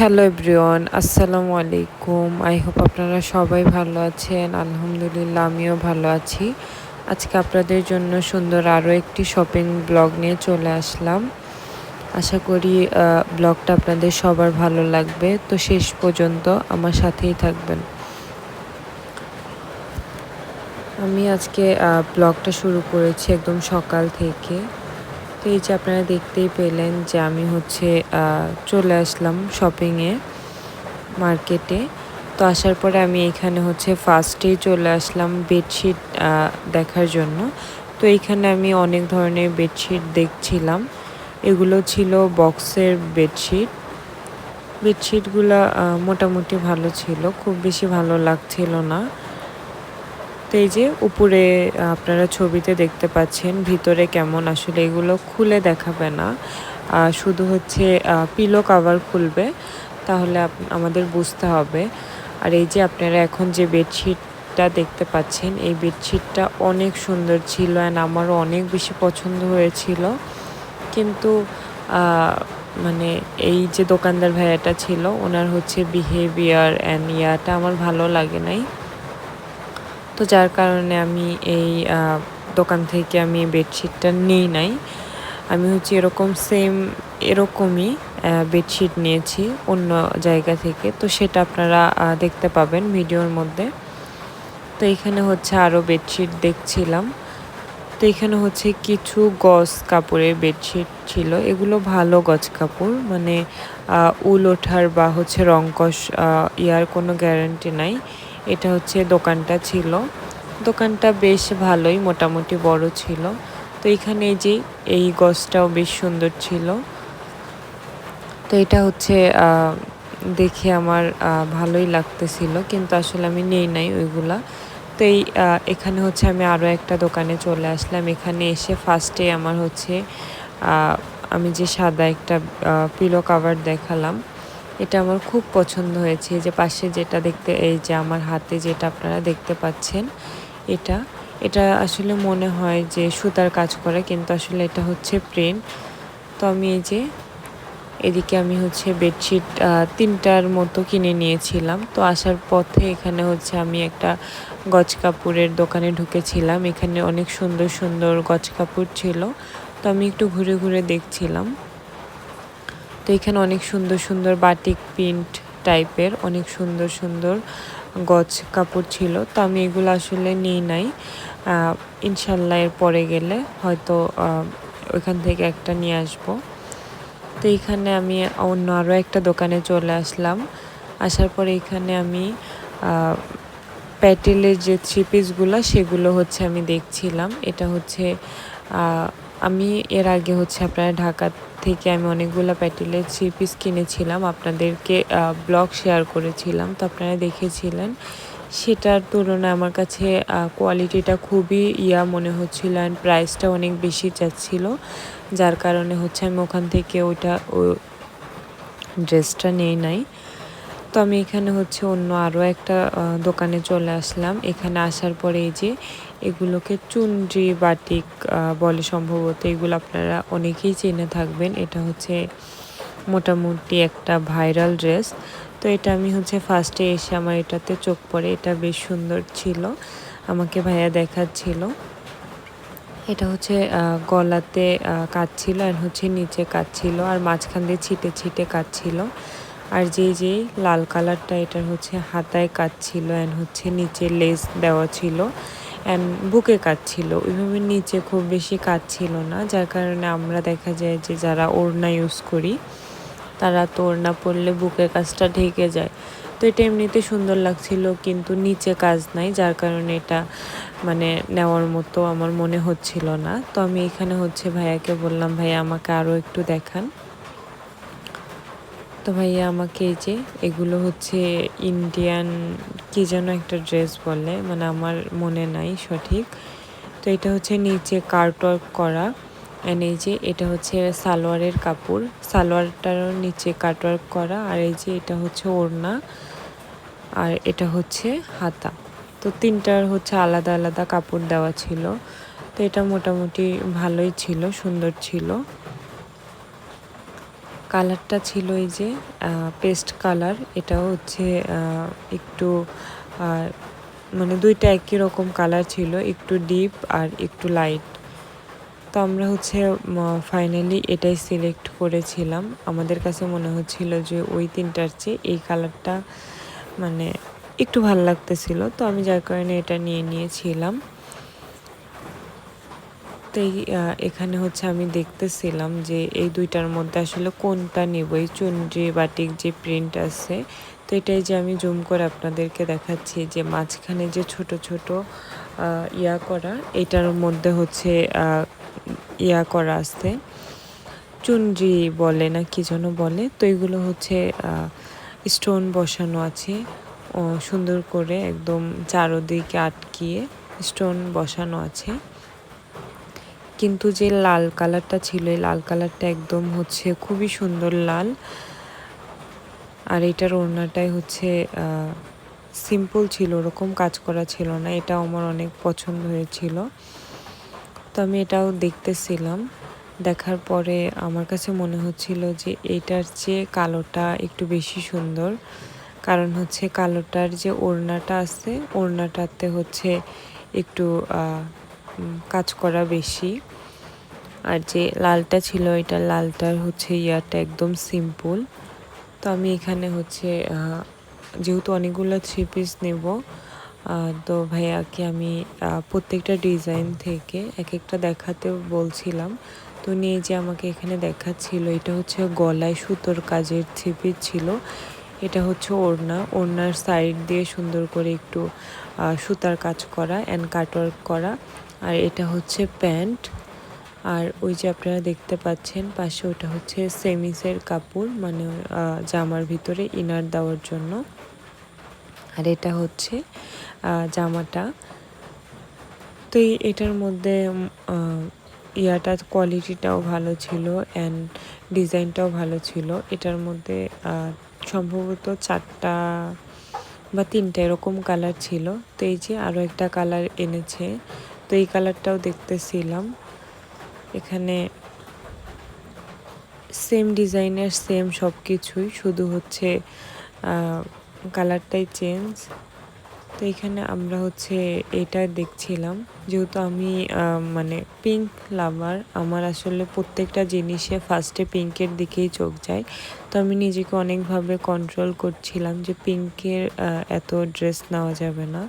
Hello everyone আসসালামু আলাইকুম I hope আপনারা সবাই ভালো আছেন। আলহামদুলিল্লাহ, আমিও ভালো আছি। আজকে আপনাদের জন্য সুন্দর আরও একটি শপিং ব্লগ নিয়ে চলে আসলাম। আশা করি ব্লগটা আপনাদের সবার ভালো লাগবে। তো শেষ পর্যন্ত আমার সাথেই থাকবেন। আমি আজকে ব্লগটা শুরু করেছি একদম সকাল থেকে। তো এই যে আপনারা দেখতেই পেলেন যে আমি হচ্ছে চলে আসলাম শপিংয়ে মার্কেটে তো আসার পরে আমি এখানে হচ্ছে ফার্স্টেই চলে আসলাম বেডশিট দেখার জন্য। তো এইখানে আমি অনেক ধরনের বেডশিট দেখছিলাম। এগুলো ছিল বক্সের বেডশিট বেডশিটগুলো মোটামুটি ভালো ছিল। খুব বেশি ভালো লাগছিল না। তো এই যে উপরে আপনারা ছবিতে দেখতে পাচ্ছেন ভিতরে কেমন আসলে এগুলো খুলে দেখাবে না। শুধু হচ্ছে পিলো কাভার খুলবে, তাহলে আমাদের বুঝতে হবে। আর এই যে আপনারা এখন যে বেডশিটটা দেখতে পাচ্ছেন, এই বেডশিটটা অনেক সুন্দর ছিল অ্যান্ড আমারও অনেক বেশি পছন্দ হয়েছিল। কিন্তু মানে এই যে দোকানদার ভাইয়াটা ছিল, ওনার হচ্ছে বিহেভিয়ার অ্যান্ড ইয়াটা আমার ভালো লাগে নাই। তো যার কারণে আমি এই দোকান থেকে আমি বেডশিটটা নিই নাই। আমি হচ্ছে এরকম সেম এরকমই বেডশিট নিয়েছি অন্য জায়গা থেকে। তো সেটা আপনারা দেখতে পাবেন ভিডিওর মধ্যে। তো এখানে হচ্ছে আরও বেডশিট দেখছিলাম। তো এখানে হচ্ছে কিছু গজ কাপড়ের বেডশিট ছিল। এগুলো ভালো গজ কাপড়। মানে উল ওঠার বা হচ্ছে রংকশ ইয়ার কোনো গ্যারান্টি নাই। এটা হচ্ছে দোকানটা ছিল। দোকানটা বেশ ভালোই, মোটামুটি বড় ছিল। তো এখানে যে এই গছটাও বেশ সুন্দর ছিল। তো এটা হচ্ছে দেখে আমার ভালোই লাগতেছিল। কিন্তু আসলে আমি নেই নাই ওইগুলা। তো এই এখানে হচ্ছে আমি আরও একটা দোকানে চলে আসলাম। এখানে এসে ফার্স্টে আমার হচ্ছে আমি যে সাদা একটা পিলো কাভার দেখালাম। এটা আমার খুব পছন্দ হয়েছে। যে পাশে যেটা দেখতে, এই যে আমার হাতে যেটা আপনারা দেখতে পাচ্ছেন, এটা। এটা আসলে মনে হয় যে সুতার কাজ করে, কিন্তু আসলে এটা হচ্ছে প্রিন্ট তো আমি এই যে, এদিকে আমি হচ্ছে বেডশিট তিনটার মতো কিনে নিয়েছিলাম। তো আসার পথে এখানে হচ্ছে আমি একটা গজ কাপড়ের দোকানে ঢুকেছিলাম। এখানে অনেক সুন্দর সুন্দর গজ কাপড় ছিল। তো আমি একটু ঘুরে ঘুরে দেখছিলাম। তো এখানে অনেক সুন্দর সুন্দর বাটিক প্রিন্ট টাইপের অনেক সুন্দর সুন্দর গজ কাপড় ছিল। তো আমি এগুলো আসলে নিই নাই। ইনশাল্লাহ এর পরে গেলে হয়তো ওইখান থেকে একটা নিয়ে আসব। তো এইখানে আমি অন্য আরও একটা দোকানে চলে আসলাম। আসার পরে এখানে আমি প্যাটেলের যে থ্রি পিসগুলো সেগুলো হচ্ছে আমি দেখছিলাম। এটা হচ্ছে আমি এর আগে হচ্ছে আপনারা ঢাকা থেকে আমি অনেকগুলো প্যাটেলের থ্রি পিস কিনেছিলাম, আপনাদেরকে ব্লগ শেয়ার করেছিলাম, তো আপনারা দেখেছিলেন। সেটার তুলনায় আমার কাছে কোয়ালিটিটা খুবই ইয়া মনে হচ্ছিল অ্যান্ড প্রাইসটা অনেক বেশি চাচ্ছিল, যার কারণে হচ্ছে আমি ওখান থেকে ওইটা, ও ড্রেসটা নেই নাই। তো আমি এখানে হচ্ছে অন্য আরও একটা দোকানে চলে আসলাম। এখানে আসার পরে এই যে এগুলোকে চুনরি, বাটিক বলে সম্ভবত এগুলো আপনারা অনেকেই চেনে থাকবেন। এটা হচ্ছে মোটামুটি একটা ভাইরাল ড্রেস। তো এটা আমি হচ্ছে ফার্স্টে এসে আমার এটাতে চোখ পড়ে, এটা বেশ সুন্দর ছিল। আমাকে ভাইয়া দেখাচ্ছিল। এটা হচ্ছে গলাতে কাজ ছিল আর হচ্ছে নিচে কাজ ছিল আর মাঝখান দিয়ে ছিটে ছিটে কাজ ছিল। আর যে যে লাল কালারটা, এটার হচ্ছে হাতায় কাজ ছিল অ্যান্ড হচ্ছে নিচে লেস দেওয়া ছিল অ্যান্ড বুকে কাজ ছিল। ওইভাবে নিচে খুব বেশি কাজ ছিল না, যার কারণে আমরা দেখা যায় যে যারা ওড়না ইউজ করি, তারা তো ওড়না পরলে বুকের কাজটা ঢেকে যায়। তো এটা এমনিতে সুন্দর লাগছিল, কিন্তু নিচে কাজ নাই, যার কারণে এটা মানে নেওয়ার মতো আমার মনে হচ্ছিল না। তো আমি এখানে হচ্ছে ভাইয়াকে বললাম, ভাইয়া আমাকে আরও একটু দেখান। তো ভাইয়া আমাকে এই যে এগুলো হচ্ছে ইন্ডিয়ান কি যেন একটা ড্রেস বলে মানে আমার মনে নাই সঠিক। তো এটা হচ্ছে নিচে কার্টওয়ার্ক করা অ্যান্ড এই যে এটা হচ্ছে সালোয়ারের কাপড়। সালোয়ারটারও নিচে কাটওয়ার্ক করা, আর এই যে এটা হচ্ছে ওড়না, আর এটা হচ্ছে হাতা। তো তিনটার হচ্ছে আলাদা আলাদা কাপড় দেওয়া ছিল। তো এটা মোটামুটি ভালোই ছিল, সুন্দর ছিল। কালারটা ছিল এই যে পেস্ট কালার। এটাও হচ্ছে একটু মানে দুইটা একই রকম কালার ছিল, একটু ডিপ আর একটু লাইট। তো আমরা হচ্ছে ফাইনালি এটাই সিলেক্ট করেছিলাম। আমাদের কাছে মনে হচ্ছিল যে ওই তিনটার চেয়ে এই কালারটা মানে একটু ভালো লাগতেছিল। তো আমি যার কারণে এটা নিয়ে নিয়েছিলাম। এই এখানে হচ্ছে আমি দেখতেছিলাম যে এই দুইটার মধ্যে আসলে কোনটা নেব। এই চুনরি বাটিক যে প্রিন্ট আছে, তো এটাই যে আমি জুম করে আপনাদেরকে দেখাচ্ছি যে মাঝখানে যে ছোট ছোট ইয়া করা, এটার মধ্যে হচ্ছে ইয়া করা আছে। চুনরি বলে না কি যেন বলে, তো এগুলো হচ্ছে স্টোন বসানো আছে। সুন্দর করে একদম চারোদিকে আটকিয়ে স্টোন বসানো আছে। কিন্তু যে লাল কালারটা ছিল, এই লাল কালারটা একদম হচ্ছে খুবই সুন্দর লাল। আর এটার ওড়নাটাই হচ্ছে সিম্পল ছিল, ওরকম কাজ করা ছিল না এটা আমার অনেক পছন্দ হয়েছিল। তো আমি এটাও দেখতেছিলাম। দেখার পরে আমার কাছে মনে হচ্ছিল যে এটার চেয়ে কালোটা একটু বেশি সুন্দর। কারণ হচ্ছে কালোটার যে ওড়নাটা আছে, ওড়নাটাতে হচ্ছে একটু কাজ করা বেশি। আর যে লালটা ছিল, এটা লালটার হচ্ছে ইয়াটা একদম সিম্পল তো আমি এখানে হচ্ছে যেহেতু অনেকগুলো থ্রি পিস নেব তো ভাইয়াকে আমি প্রত্যেকটা ডিজাইন থেকে এক একটা দেখাতে বলছিলাম। তো নিয়ে যে আমাকে এখানে দেখাচ্ছিল, এটা হচ্ছে গলায় সুতোর কাজের থ্রি পিস ছিল। এটা হচ্ছে ওড়না। ওড়নার সাইড দিয়ে সুন্দর করে একটু সুতার কাজ করা অ্যান্ড কাটওয়ার্ক করা। আর এটা হচ্ছে প্যান্ট। আর ওই যে আপনারা দেখতে পাচ্ছেন, পাশে ওটা হচ্ছে সেমিসের কাপড় মানে জামার ভিতরে ইনার দেওয়ার জন্য। আর এটা হচ্ছে জামাটা। তো এটার মধ্যে ইয়াটার কোয়ালিটিটাও ভালো ছিল অ্যান্ড ডিজাইনটাও ভালো ছিল। এটার মধ্যে সম্ভবত চারটা বা তিনটা এরকম কালার ছিল। তো এই যে আরও একটা কালার এনেছে তো এই কালারটাও দেখতেছিলাম। এখানে সেম ডিজাইনের সেম সব কিছুই শুধু হচ্ছে কালারটাই চেঞ্জ তো এখানে আমরা হচ্ছে এটা দেখছিলাম। যেহেতু আমি মানে পিঙ্ক লাভার আমার আসলে প্রত্যেকটা জিনিসে ফার্স্টে পিঙ্কের দিকেই চোখ যায়। তো আমি নিজেকে অনেকভাবে কন্ট্রোল করছিলাম যে পিঙ্কের এত ড্রেস নেওয়া যাবে না।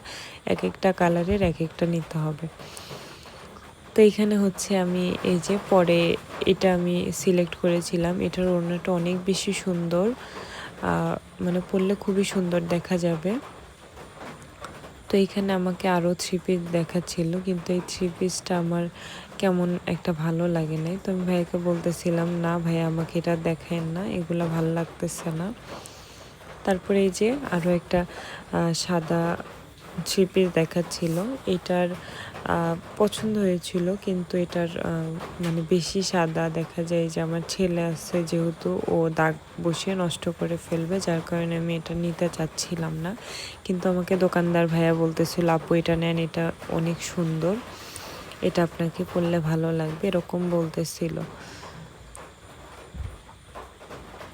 এক একটা কালারের এক একটা নিতে হবে। তো এখানে হচ্ছে আমি এই যে পরে এটা আমি সিলেক্ট করেছিলাম। এটার ওড়নাটা অনেক বেশি সুন্দর। মানে পরলে খুবই সুন্দর দেখা যাবে। তো এইখানে আমাকে আরও থ্রি পিস দেখাচ্ছিল, কিন্তু এই থ্রি পিসটা আমার কেমন একটা ভালো লাগে নাই। তো আমি ভাইকে বলতেছিলাম, না ভাই আমাকে এটা দেখেন না, এগুলো ভালো লাগতেছে না। তারপরে এই যে আরও একটা সাদা থ্রি পিস দেখাচ্ছিল, এটার পছন্দ হয়েছিল, কিন্তু এটার মানে বেশি সাদা দেখা যায় যে আমার ছেলে আছে যেহেতু ও দাগ বসিয়ে নষ্ট করে ফেলবে, যার কারণে আমি এটা নিতে চাচ্ছিলাম না। কিন্তু আমাকে দোকানদার ভাইয়া বলতেছিল, আপু, এটা নেন, এটা অনেক সুন্দর, এটা আপনাকে পরলে ভালো লাগবে, এরকম বলতেছিল।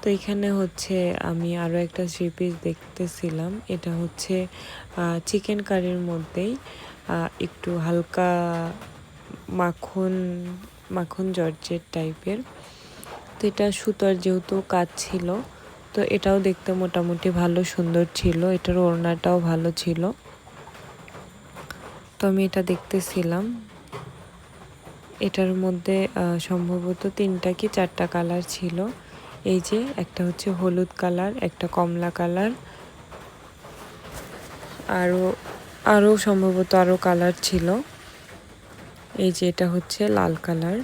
তো এখানে হচ্ছে আমি আরও একটা থ্রি পিস দেখতেছিলাম, এটা হচ্ছে চিকেন কারির মধ্যেই একটু হালকা মাখন মাখন জর্জের টাইপের। তো এটা সুতার যেহেতু কাজ ছিল, তো এটাও দেখতে মোটামুটি ভালো, সুন্দর ছিল। এটার ওড়নাটাও ভালো ছিল। তো আমি এটা দেখতেছিলাম। এটার মধ্যে সম্ভবত তিনটা কি চারটা কালার ছিল। এই যে একটা হচ্ছে হলুদ কালার, একটা কমলা কালার। আরও আরও সম্ভবত আরও কালার ছিল। এই যে এটা হচ্ছে লাল কালার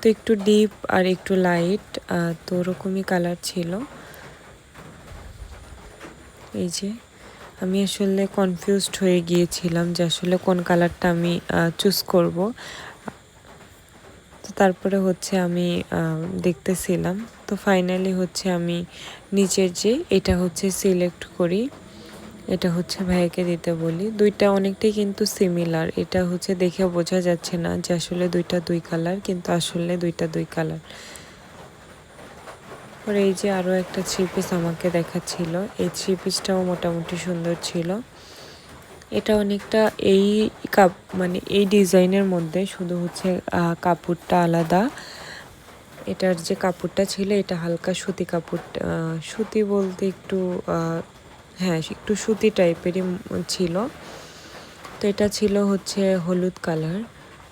তো একটু ডিপ আর একটু লাইট তো ওরকমই কালার ছিল। এই যে, আমি আসলে কনফিউজড হয়ে গিয়েছিলাম যে আসলে কোন কালারটা আমি চুজ করব। তো তারপরে হচ্ছে আমি দেখতেছিলাম। তো ফাইনালি হচ্ছে আমি নিচের যে, এটা হচ্ছে সিলেক্ট করি। এটা হচ্ছে ভাইয়াকে দিতে বলি। দুইটা অনেকটাই কিন্তু সিমিলার এটা হচ্ছে দেখে বোঝা যাচ্ছে না যে আসলে দুইটা দুই কালার কিন্তু আসলে দুইটা দুই কালার পরে এই যে আরও একটা থ্রি পিস আমাকে দেখাচ্ছিল। এই থ্রি পিসটাও মোটামুটি সুন্দর ছিল। এটা অনেকটা এই কাপ মানে এই ডিজাইনের মধ্যে শুধু হচ্ছে কাপড়টা আলাদা। এটার যে কাপড়টা ছিল, এটা হালকা সুতি কাপড় সুতি বলতে একটু হ্যাঁ একটু সুতি টাইপেরই ছিল। তো এটা ছিল হচ্ছে হলুদ কালার।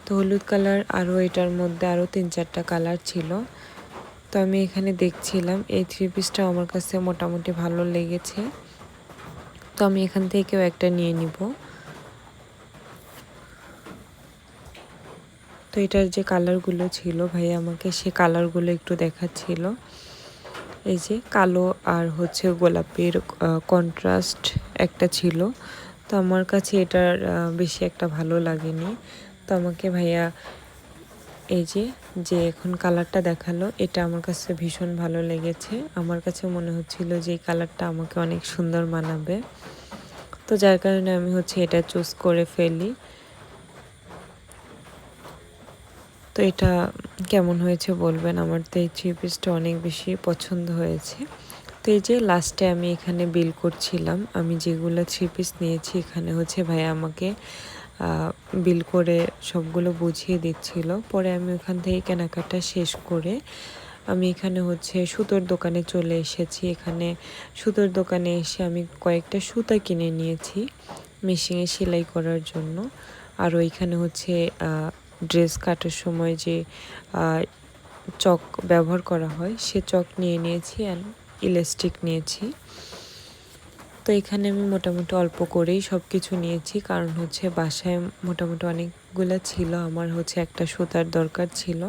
তো হলুদ কালার আরও এটার মধ্যে আরও তিন চারটা কালার ছিল। তো আমি এখানে দেখছিলাম, এই থ্রি পিসটা আমার কাছে মোটামুটি ভালো লেগেছে। তো আমি এখান থেকেও একটা নিয়ে নিব। তো এটার যে কালারগুলো ছিল ভাই আমাকে সে কালারগুলো একটু দেখাচ্ছিল। এই যে কালো আর হচ্ছে গোলাপের কন্ট্রাস্ট একটা ছিল। তো আমার কাছে এটার বেশি একটা ভালো লাগেনি। তো আমাকে ভাইয়া এই যে যে এখন কালারটা দেখাল, এটা আমার কাছে ভীষণ ভালো লেগেছে। আমার কাছে মনে হচ্ছিল যে এই কালারটা আমাকে অনেক সুন্দর মানাবে। তো যার কারণে আমি হচ্ছে এটা চুজ করে ফেলি। তো এটা কেমন হয়েছে বলবেন? আমার তো এই থ্রি পিসটা অনেক বেশি পছন্দ হয়েছে। তো এই যে লাস্টে আমি এখানে বিল করছিলাম, আমি যেগুলো থ্রি পিস নিয়েছি এখানে হচ্ছে ভাই আমাকে বিল করে সবগুলো বুঝিয়ে দিচ্ছিল। পরে আমি ওখান থেকে কেনাকাটা শেষ করে আমি এখানে হচ্ছে সুতোর দোকানে চলে এসেছি। এখানে সুতোর দোকানে এসে আমি কয়েকটা সুতা কিনে নিয়েছি মেশিনে সেলাই করার জন্য। আর ওইখানে হচ্ছে ড্রেস কাটার সময় যে চক ব্যবহার করা হয়, সে চক নিয়ে নিয়েছি অ্যান্ড ইলাস্টিক নিয়েছি। তো এখানে আমি মোটামুটি অল্প করেই সব কিছু নিয়েছি, কারণ হচ্ছে বাসায় মোটামুটি অনেকগুলো ছিল, আমার হচ্ছে একটা সুতার দরকার ছিল।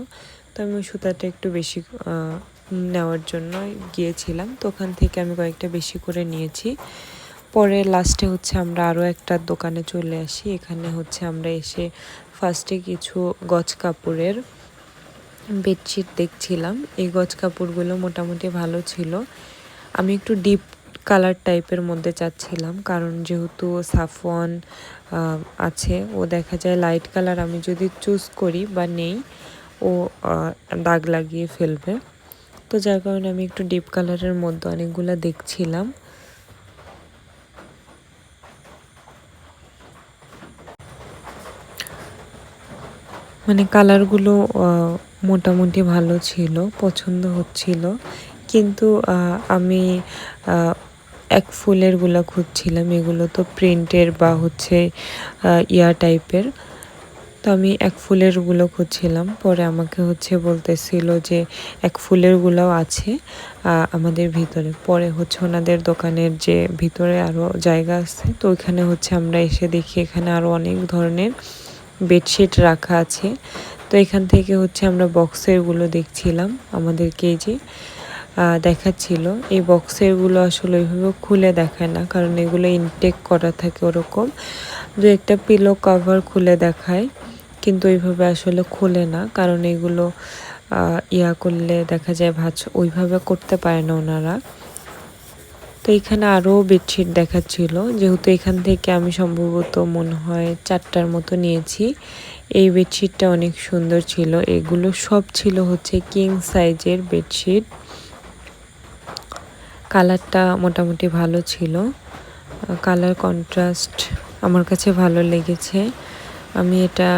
তো আমি সুতাটা একটু বেশি নেওয়ার জন্য গিয়েছিলাম, তো ওখান থেকে আমি কয়েকটা বেশি করে নিয়েছি। পরে লাস্টে হচ্ছে আমরা আরও একটা দোকানে চলে আসি, এখানে হচ্ছে আমরা এসে ফার্স্টে কিছু গজ কাপড়ের বেডশিট দেখছিলাম। এই গজ কাপড়গুলো মোটামুটি ভালো ছিল। আমি একটু ডিপ কালার টাইপের মধ্যে চাচ্ছিলাম, কারণ যেহেতু সাফওয়ান আছে, ও দেখা যায় লাইট কালার আমি যদি চুজ করি বা নেই, ও দাগ লাগিয়ে ফেলবে। তো যার কারণে আমি একটু ডিপ কালারের মধ্যে অনেকগুলো দেখছিলাম। মানে কালারগুলো মোটামুটি ভালো ছিল, পছন্দ হচ্ছিল। কিন্তু আমি এক ফুলেরগুলো খুঁজছিলাম, এগুলো তো প্রিন্টের বা হচ্ছে ইয়া টাইপের তো আমি এক ফুলেরগুলো খুঁজছিলাম, পরে আমাকে হচ্ছে বলতেছিল যে এক ফুলেরগুলোও আছে আমাদের ভিতরে। পরে হচ্ছে ওনাদের দোকানের যে ভিতরে আরও জায়গা আছে, তো ওইখানে হচ্ছে আমরা এসে দেখি এখানে আরও অনেক ধরনের বেডশিট রাখা আছে। তো এখান থেকে হচ্ছে আমরা বক্সেরগুলো দেখছিলাম আমাদেরকে যে দেখাচ্ছিল। এই বক্সেরগুলো আসলে ওইভাবে খুলে দেখায় না, কারণ এগুলো ইনটেক করা থাকে ওরকম। দু একটা পিলো কভার খুলে দেখায়, কিন্তু ওইভাবে আসলে খুলে না, কারণ এগুলো ইয়া করলে দেখা যায় ভাজ, ওইভাবে করতে পারে না ওনারা। তো এখানে আরও বেডশিট দেখাচ্ছিল। যেহেতু এখান থেকে আমি সম্ভবত মনে হয় চারটার মতো নিয়েছি। এই বেডশিটটা অনেক সুন্দর ছিল। এগুলো সব ছিল হচ্ছে কিং সাইজের বেডশিট কালারটা মোটামুটি ভালো ছিল। কালার কন্ট্রাস্ট আমার কাছে ভালো লেগেছে। আমি এটা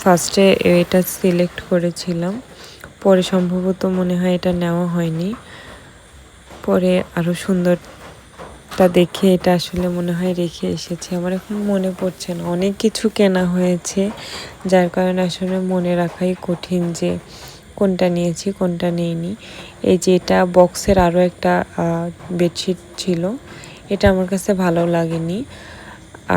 ফার্স্টে এটা সিলেক্ট করেছিলাম। পরে সম্ভবত মনে হয় এটা নেওয়া হয়নি। পরে আরও সুন্দরটা দেখে এটা আসলে মনে হয় রেখে এসেছি। আমার এখন মনে পড়ছে না। অনেক কিছু কেনা হয়েছে, যার কারণে আসলে মনে রাখাই কঠিন যে কোনটা নিয়েছি, কোনটা নিইনি। এই যে এটা বক্সের আরও একটা বেডশিট ছিল, এটা আমার কাছে ভালো লাগেনি।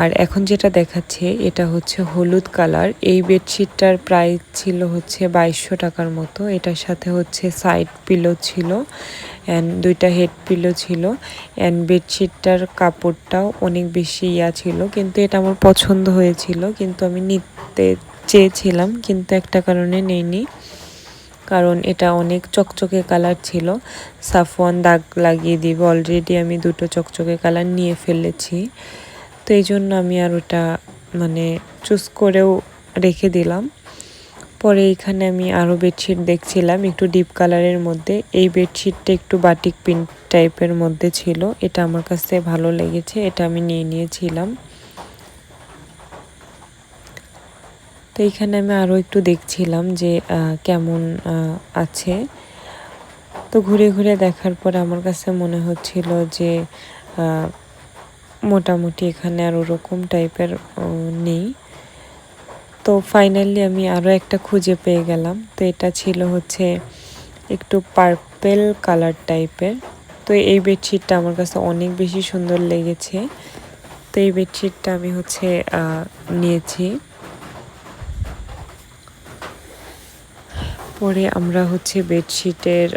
আর এখন যেটা দেখাচ্ছে, এটা হচ্ছে হলুদ কালার। এই বেডশিটটার প্রাইস ছিল হচ্ছে বাইশশো টাকার মতো। এটার সাথে হচ্ছে সাইড পিলো ছিল অ্যান্ড দুইটা হেড পিলো ছিল। অ্যান্ড বেডশিটটার কাপড়টাও অনেক বেশি ইয়া ছিল। কিন্তু এটা আমার পছন্দ হয়েছিল, কিন্তু আমি নিতে চেয়েছিলাম, কিন্তু একটা কারণে নেইনি। কারণ এটা অনেক চকচকে কালার ছিল। সাফওয়ান দাগ লাগিয়ে দিব অলরেডি আমি দুটো চকচকে কালার নিয়ে ফেলেছি। তো এই জন্য আমি আর ওটা মানে চুজ করেও রেখে দিলাম। পরে এখানে আমি আরও বেডশিট দেখছিলাম একটু ডিপ কালারের মধ্যে। এই বেডশিটটা একটু বাটিক প্রিন্ট টাইপের মধ্যে ছিল। এটা আমার কাছে ভালো লেগেছে, এটা আমি নিয়ে নিয়েছিলাম। তো এইখানে আমি আরও একটু দেখছিলাম যে কেমন আছে। তো ঘুরে ঘুরে দেখার পর আমার কাছে মনে হচ্ছিল যে মোটামুটি এখানে আর ওরকম টাইপের নেই। তো ফাইনালি আমি আরও একটা খুঁজে পেয়ে গেলাম। তো এটা ছিল হচ্ছে একটু পার্পেল কালার টাইপের তো এই বেডশিটটা আমার কাছে অনেক বেশি সুন্দর লেগেছে। তো এই বেডশিটটা আমি হচ্ছে নিয়েছি। পরে আমরা হচ্ছে বেডশিটের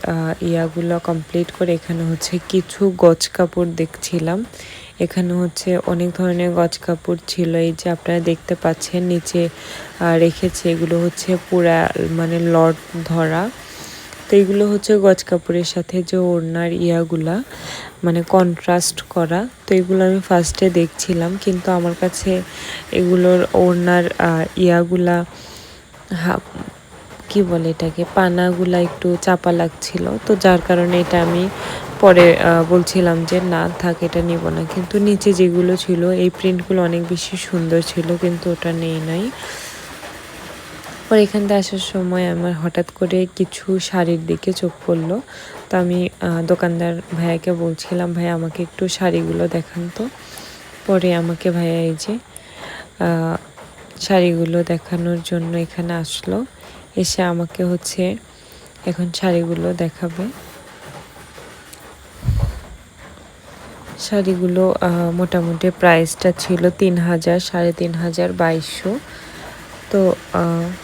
ইয়াগুলো কমপ্লিট করে এখানে হচ্ছে কিছু গজ কাপড় দেখছিলাম। এখানে হচ্ছে অনেক ধরনের গজ কাপড় ছিল। এই যে আপনারা দেখতে পাচ্ছেন, নিচে রেখেছে এগুলো হচ্ছে পুরা মানে লট ধরা। তো এগুলো হচ্ছে গজ কাপড়ের সাথে যে ওড়নার ইয়াগুলা মানে কন্ট্রাস্ট করা। তো এগুলো আমি ফার্স্টে দেখছিলাম, কিন্তু আমার কাছে এগুলোর ওড়নার ইয়াগুলা কি বলে এটাকে, পানাগুলা একটু চাপা লাগছিল। তো যার কারণে এটা আমি পরে বলছিলাম যে, না, থাক, এটা নিব না। কিন্তু নিচে যেগুলো ছিল, এই প্রিন্টগুলো অনেক বেশি সুন্দর ছিল, কিন্তু ওটা নেই নাই। পর এখান থেকে আসার সময় আমার হঠাৎ করে কিছু শাড়ির দিকে চোখ পড়ল। তো আমি দোকানদার ভাইয়াকে বলছিলাম ভাই আমাকে একটু শাড়িগুলো দেখান তো। পরে আমাকে ভাইয়া এই যে শাড়িগুলো দেখানোর জন্য এখানে আসলো। এসে আমাকে হচ্ছে এখন শাড়িগুলো দেখাবে। শাড়িগুলো মোটামুটি প্রাইসটা ছিল তিন হাজার, সাড়ে তিন হাজার বাইশশো। তো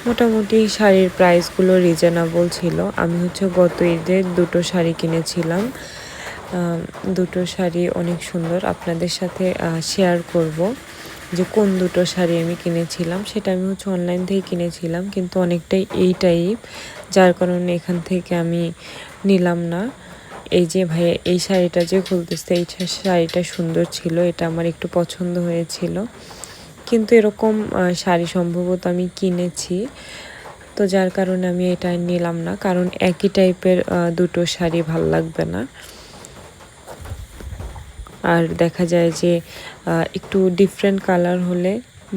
মোটামুটি শাড়ির প্রাইসগুলো রিজনেবল ছিল। আমি হচ্ছে গত ঈদে দুটো শাড়ি কিনেছিলাম। দুটো শাড়ি অনেক সুন্দর। আপনাদের সাথে শেয়ার করব যে কোন দুটো শাড়ি আমি কিনেছিলাম। সেটা আমি হচ্ছে অনলাইন থেকে কিনেছিলাম। কিন্তু অনেকটাই এই টাইপ যার কারণে এখান থেকে আমি নিলাম না। এই যে ভাইয়া, এই শাড়িটা যে খুলতেছে, এই শাড়িটা সুন্দর ছিল, এটা আমার একটু পছন্দ হয়েছিল। কিন্তু এরকম শাড়ি সম্ভবত আমি কিনেছি। তো যার কারণে আমি এটা নিলাম না, কারণ একই টাইপের দুটো শাড়ি ভালো লাগবে না। আর দেখা যায় যে একটু ডিফারেন্ট কালার হলে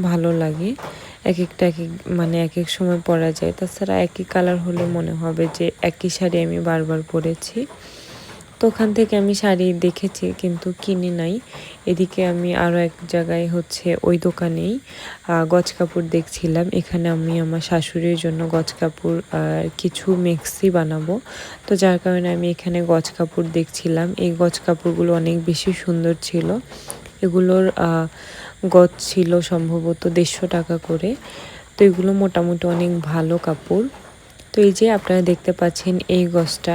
ভালো লাগে। এক একটা এক এক মানে এক এক সময় পরা যায়। তাছাড়া একই কালার হলে মনে হবে যে, একই শাড়ি আমি বারবার পরেছি। তো ওখান থেকে আমি শাড়ি দেখেছি, কিন্তু কিনি নাই। এদিকে আমি আরও এক জায়গায় হচ্ছে ওই দোকানেই গজ কাপড় দেখছিলাম। এখানে আমি আমার শাশুড়ির জন্য গজ কাপড় কিছু মেক্সি বানাবো। তো যার কারণে আমি এখানে গজ কাপড় দেখছিলাম। এই গজ কাপড়গুলো অনেক বেশি সুন্দর ছিল। এগুলোর গজ ছিল সম্ভবত দেড়শো টাকা করে। তো এগুলো মোটামুটি অনেক ভালো কাপড়। তো এই যে আপনারা দেখতে পাচ্ছেন এই গজটা।